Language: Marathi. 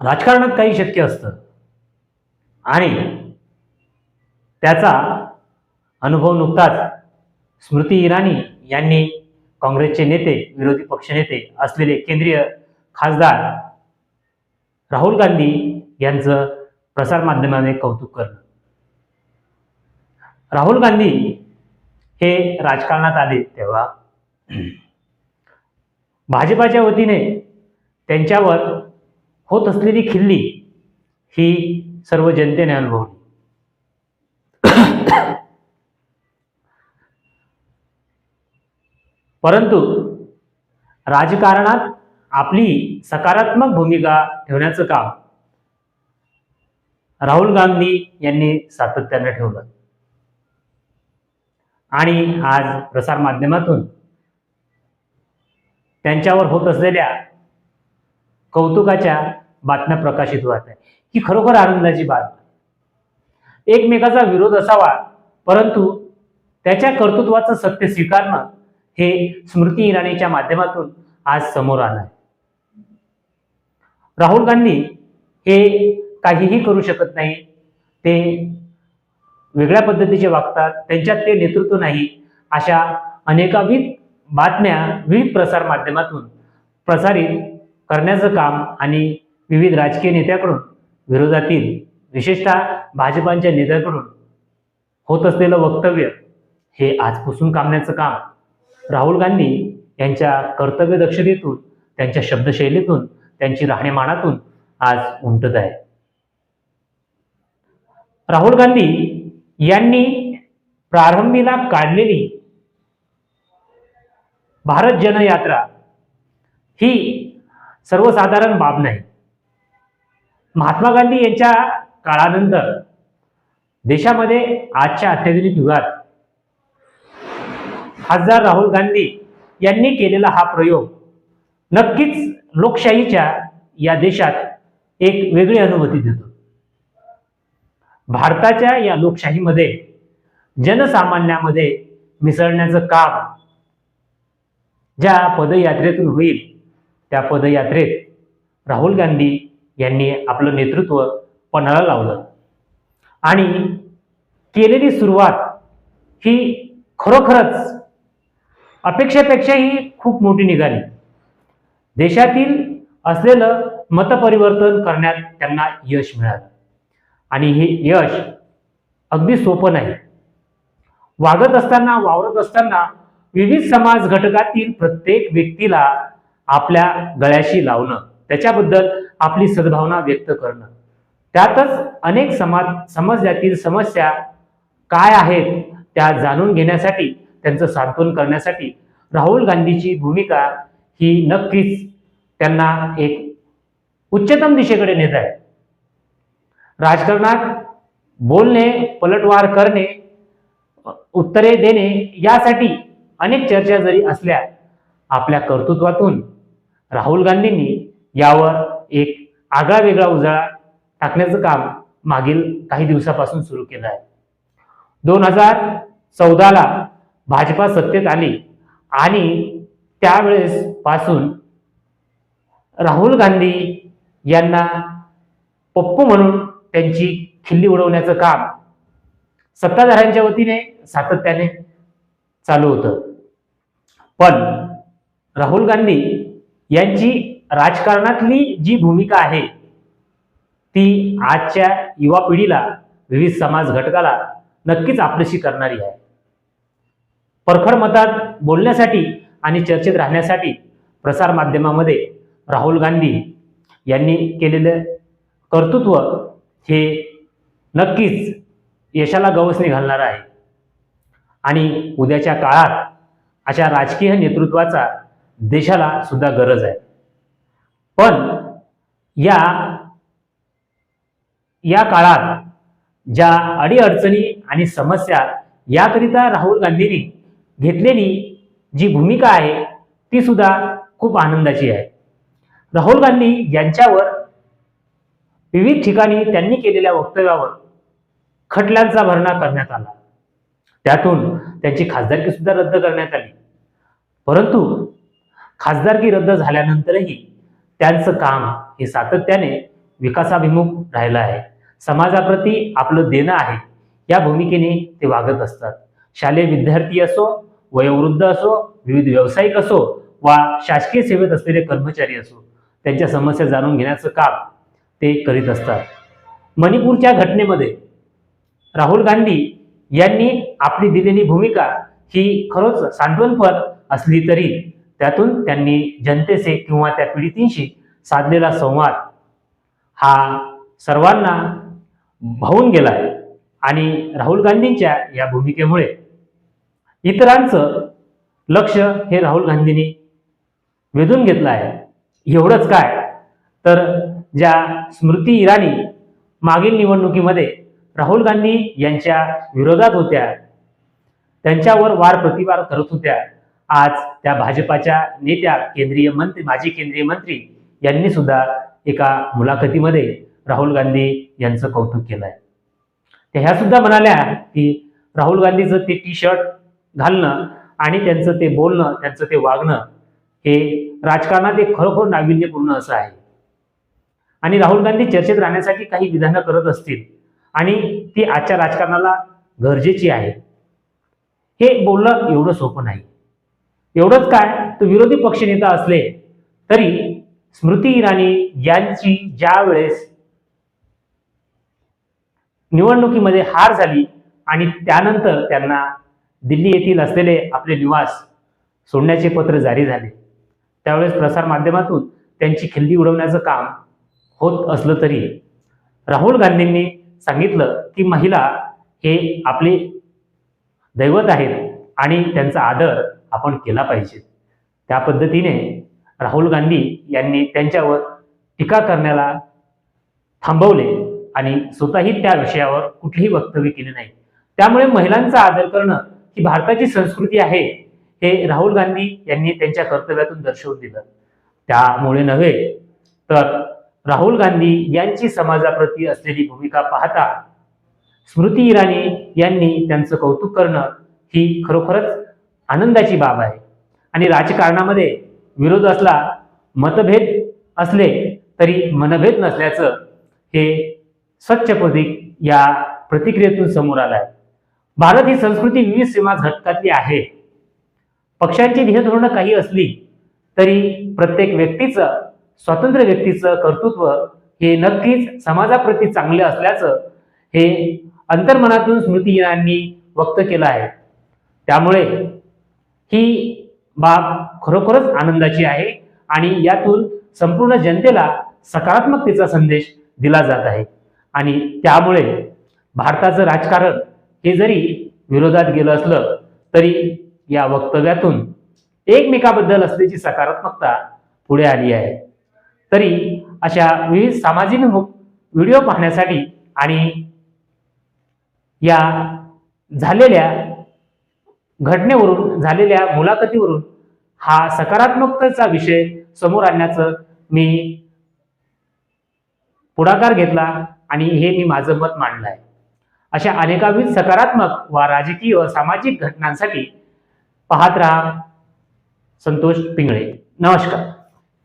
राजकारणात काही शक्य असतं. आणि त्याचा अनुभव नुकताच स्मृती इराणी यांनी काँग्रेसचे नेते विरोधी पक्षनेते असलेले केंद्रीय खासदार राहुल गांधी यांचं प्रसारमाध्यमाने कौतुक करणं. राहुल गांधी हे राजकारणात आले तेव्हा भाजपाच्या वतीने त्यांच्यावर होत असलेली खिल्ली ही सर्व जनतेने अनुभवली. परंतु राजकारणात आपली सकारात्मक भूमिका ठेवण्याचं काम राहुल गांधी यांनी सातत्यानं ठेवलं. आणि आज प्रसारमाध्यमातून त्यांच्यावर होत असलेल्या कौतुकाच्या बातम्या प्रकाशित होत आहे. ही खरोखर आनंदाची बात एकमेकाचा विरोध असावा परंतु त्याच्या कर्तृत्वाचं सत्य स्वीकारणं हे स्मृती इराणीच्या माध्यमातून आज समोर आलं आहे राहुल गांधी हे काहीही करू शकत नाही. ते वेगळ्या पद्धतीचे वागतात. त्यांच्यात ते नेतृत्व नाही. अशा अनेकाविध बातम्या विविध प्रसार माध्यमातून प्रसारित करण्याचं काम आणि विविध राजकीय नेत्याकडून विरोधातील विशेषतः भाजपांच्या नेत्याकडून होत असलेलं वक्तव्य हे आज पुसून कामण्याचं काम राहुल गांधी यांच्या कर्तव्य दक्षतेतून त्यांच्या शब्दशैलीतून त्यांची राहणीमानातून आज उमटत आहे. राहुल गांधी यांनी प्रारंभीला काढलेली भारत जनयात्रा ही सर्वसाधारण बाब नाही. महात्मा गांधी यांच्या काळानंतर देशामध्ये आजच्या अत्याधुनिक युगात खासदार राहुल गांधी यांनी केलेला हा प्रयोग नक्कीच लोकशाहीच्या या देशात एक वेगळी अनुभूती देतो. भारताच्या या लोकशाहीमध्ये जनसामान्यामध्ये मिसळण्याचं काम ज्या पदयात्रेतून होईल त्या पदयात्रेत राहुल गांधी यांनी आपलं नेतृत्व पणाला लावलं. आणि केलेली सुरुवात ही खरोखरच अपेक्षेपेक्षाही खूप मोठी निघाली. देशातील असलेलं मतपरिवर्तन करण्यात त्यांना यश मिळालं. आणि हे यश अगदी सोपं नाही. वागत असताना वावरत असताना विविध समाज घटकातील प्रत्येक व्यक्तीला आपल्या गळ्याशी लावणं त्याच्याबद्दल आपली सद्भावना व्यक्त करणं. त्यातच अनेक समाज समाजातील समस्या काय आहेत त्या जाणून घेण्यासाठी त्यांचं सांत्वन करण्यासाठी राहुल गांधीची भूमिका ही नक्कीच त्यांना एक उच्चतम दिशेकडे नेत आहे. राजकारणात बोलणे पलटवार करणे उत्तरे देणे यासाठी अनेक चर्चा जरी असल्या आपल्या कर्तृत्वातून राहुल गांधींनी यावर एक आगळा वेगळा उजाळा टाकण्याचं काम मागील काही दिवसापासून सुरू केलं आहे. दोन हजार चौदाला भाजपा सत्तेत आली आणि त्यावेळेस पासून राहुल गांधी यांना पप्पू म्हणून त्यांची खिल्ली उडवण्याचं काम सत्ताधाऱ्यांच्या वतीने सातत्याने चालू होतं. पण राहुल गांधी यांची राजकारणातली जी भूमिका आहे ती आजच्या युवा पिढीला विविध समाज घटकाला नक्कीच आपलशी करणारी आहे. परखड मतात बोलण्यासाठी आणि चर्चेत राहण्यासाठी प्रसार माध्यमामध्ये राहुल गांधी यांनी केलेलं कर्तृत्व हे नक्कीच यशाला गवसणी घालणार आहे. आणि उद्याच्या काळात अशा राजकीय नेतृत्वाचा देशाला सुद्धा गरज आहे. पण या या काळात ज्या अडीअडचणी आणि समस्या याकरिता राहुल गांधींनी घेतलेली जी भूमिका आहे ती सुद्धा खूप आनंदाची आहे. राहुल गांधी यांच्यावर विविध ठिकाणी त्यांनी केलेल्या वक्तव्यावर खटल्यांचा भरणा करण्यात आला. त्यातून त्यांची खासदारकी सुद्धा रद्द करण्यात आली. परंतु खासदारकी रद्द झाल्यानंतरही त्यांचं काम हे सातत्याने विकासाभिमुख राहिलं आहे. समाजाप्रती आपलं देणं आहे. या भूमिकेने ते वागत असतात. शालेय विद्यार्थी असो वयोवृद्ध असो विविध व्यावसायिक असो वा शासकीय सेवेत असलेले कर्मचारी असो त्यांच्या समस्या जाणून घेण्याचं काम ते करीत असतात. मणिपूरच्या घटनेमध्ये राहुल गांधी यांनी आपली दिलेली भूमिका ही खरोच सांत्वनपर असली तरी त्यातून त्यांनी जनतेचे किंवा त्या पीडितींशी साधलेला संवाद हा सर्वांना भावून आहे. आणि राहुल गांधींच्या या भूमिकेमुळे इतरांचं लक्ष हे राहुल गांधींनी वेधून घेतलं आहे. एवढंच काय? तर ज्या स्मृती इराणी मागील निवडणुकीमध्ये राहुल गांधी यांच्या विरोधात होत्या त्यांच्यावर वार प्रतिवार करत होत्या आज त्या भाजपाच्या नेत्या केंद्रीय मंत्री माजी केंद्रीय मंत्री यांनी सुद्धा एका मुलाखतीमध्ये राहुल गांधी यांचं कौतुक केलं आहे त्या ह्या सुद्धा म्हणाल्या की राहुल गांधीचं ते टी शर्ट घालणं आणि त्यांचं ते बोलणं त्यांचं ते वागणं हे राजकारणात एक खरोखर नाविन्यपूर्ण असं आहे. आणि राहुल गांधी चर्चेत राहण्यासाठी काही विधानं करत असतील आणि ती आजच्या राजकारणाला गरजेची आहे हे बोलणं एवढं सोपं नाही. एवढंच काय? तो विरोधी पक्षनेता असले तरी स्मृती इराणी यांची ज्या वेळेस निवडणुकीमध्ये हार झाली आणि त्यानंतर त्यांना दिल्ली येथील असलेले आपले निवास सोडण्याचे पत्र जारी झाले. त्यावेळेस प्रसारमाध्यमातून त्यांची खिल्ली उडवण्याचं काम होत असलं तरी राहुल गांधींनी सांगितलं की महिला हे आपले दैवत आहेत आणि त्यांचा आदर आपण केला पाहिजे. त्या पद्धतीने राहुल गांधी यांनी त्यांच्यावर टीका करण्याला थांबवले आणि स्वतःही त्या विषयावर कुठलीही वक्तव्य केले नाही. त्यामुळे महिलांचा आदर करणं ही भारताची संस्कृती आहे हे राहुल गांधी यांनी त्यांच्या कर्तव्यातून दर्शवून दिलं. त्यामुळे नव्हे तर राहुल गांधी यांची समाजाप्रती असलेली भूमिका पाहता स्मृती इराणी यांनी त्यांचं कौतुक करणं ही खरोखरच आनंदाची बाब आहे. आणि राजकारणामध्ये विरोध असला मतभेद असले तरी मनभेद नसल्याचं हे स्वच्छ प्रतीक या प्रतिक्रियेतून समोर आलं आहे भारत ही संस्कृती विविध समाज घटकातली आहे. पक्षांची ध्येयधोरणं काही असली तरी प्रत्येक व्यक्तीचं स्वतंत्र व्यक्तीचं कर्तृत्व हे नक्कीच समाजाप्रती चांगले असल्याचं हे अंतर्मनातून स्मृती इराणी व्यक्त केलं आहे. त्यामुळे ही बाब खरोखरच आनंदाची आहे आणि यातून संपूर्ण जनतेला सकारात्मकतेचा संदेश दिला जात आहे. आणि त्यामुळे भारताचं राजकारण हे जरी विरोधात गेलं असलं तरी या वक्तव्यातून एकमेकाबद्दल असल्याची सकारात्मकता पुढे आली आहे. तरी अशा विविध सामाजिक व्हिडिओ पाहण्यासाठी आणि या झालेल्या घटनेवरून झालेल्या मुलाखतीवरून हा सकारात्मकतेचा विषय समोर आणण्याचं मी पुढाकार घेतला आणि हे मी माझं मत मांडलं आहे अशा अनेकाविध सकारात्मक व राजकीय व सामाजिक घटनांसाठी पाहत राहा संतोष पिंगळे. नमस्कार.